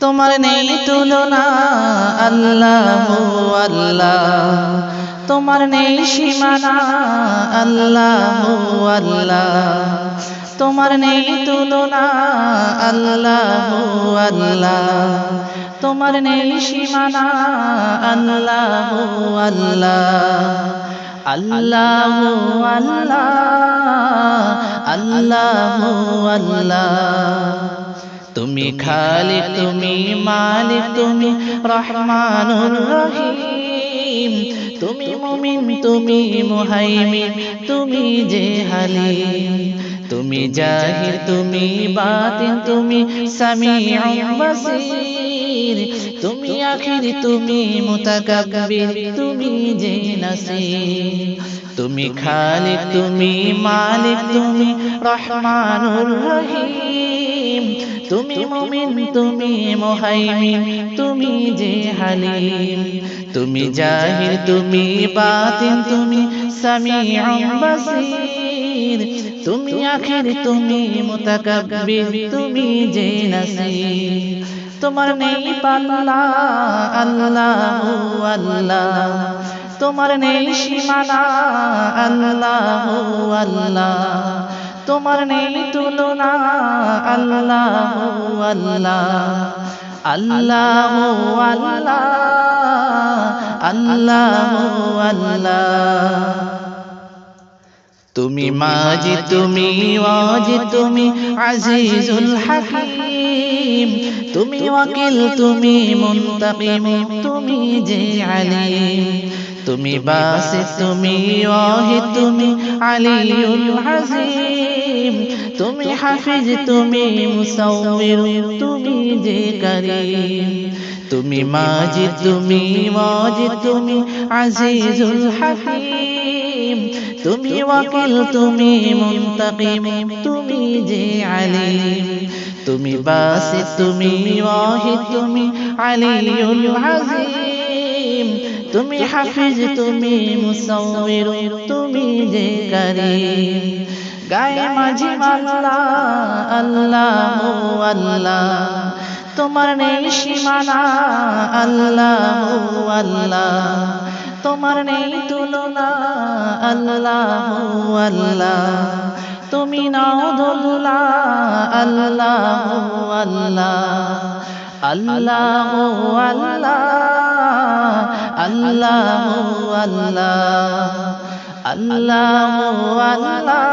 তোমার নেই তুলনা আল্লাহ আল্লাহ। তোমার নেই সীমানা আল্লাহ আল্লাহ তোমার নেই তুলনা আল্লাহ আল্লাহ। তোমার নেই সীমানা আল্লাহ আল্লাহ। আল্লাহ আল্লাহ। আল্লাহ আল্লাহ। তুমি খালি তুমি মালিক তুমি রহমানুর রহিম। তুমি মুমিন তুমি মুহাইমিন তুমি যে হালিম। তুমি জাহির, তুমি বাতিন তুমি সামিউম বাসির। তুমি আখির, তুমি মুতাকাব্বির, তুমি যে নাসির। তুমি খালিক, তুমি মালিক, তুমি রহমানুর রহিম। তুমি মুমিন, তুমি মুহাইমিন, তুমি যে হালিম। তুমি জাহির, তুমি বাতিন তুমি সামিউম বাসির। তুমি আখির, তুমি মুতাকাব্বির, তুমি যে নাসির। তোমার নেই পাল্লা, আল্লাহ আল্লাহ। তোমার নেই সীমানা, আল্লাহ আল্লাহ। তোমার নেই তুলনা, আল্লাহ আল্লাহ। আল্লাহ আল্লাহ আল্লাহ তুমি মাজি তুমি ওয়াজি তুমি আজিজুল হাকিম তুমি ওয়াকিল তুমি মুনতাকিম তুমি যে আলিম তুমি বাসে তুমি ওয়াহি তুমি আলিউল আজিম তুমি হাফিজ তুমি মুসাউমির তুমি যে করিম তুমি মাজি তুমি ওয়াজি তুমি আজিজুল হাকিম তুমি ওয়াকিল তুমি মুনতাকিম তুমি যে আলিম। তুমি বাসি তুমি ওয়াহি তুমি আলিউল আজিম তুমি হাফিজ তুমি মুসাউমির তুমি যে করিম। গায়ে মাঝি মাল্লা আল্লাহ আল্লাহ তোমার নেই সীমানা আল্লাহ। আল্লাহ। তোমার নেই তুলনা। আল্লাহ আল্লাহ। তুমি নাও দোলা আল্লাহ আল্লাহ। আল্লাহ আল্লাহ। আল্লাহ আল্লাহ। আল্লাহ আল্লাহ।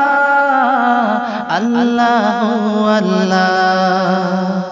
আল্লাহ আল্লাহ।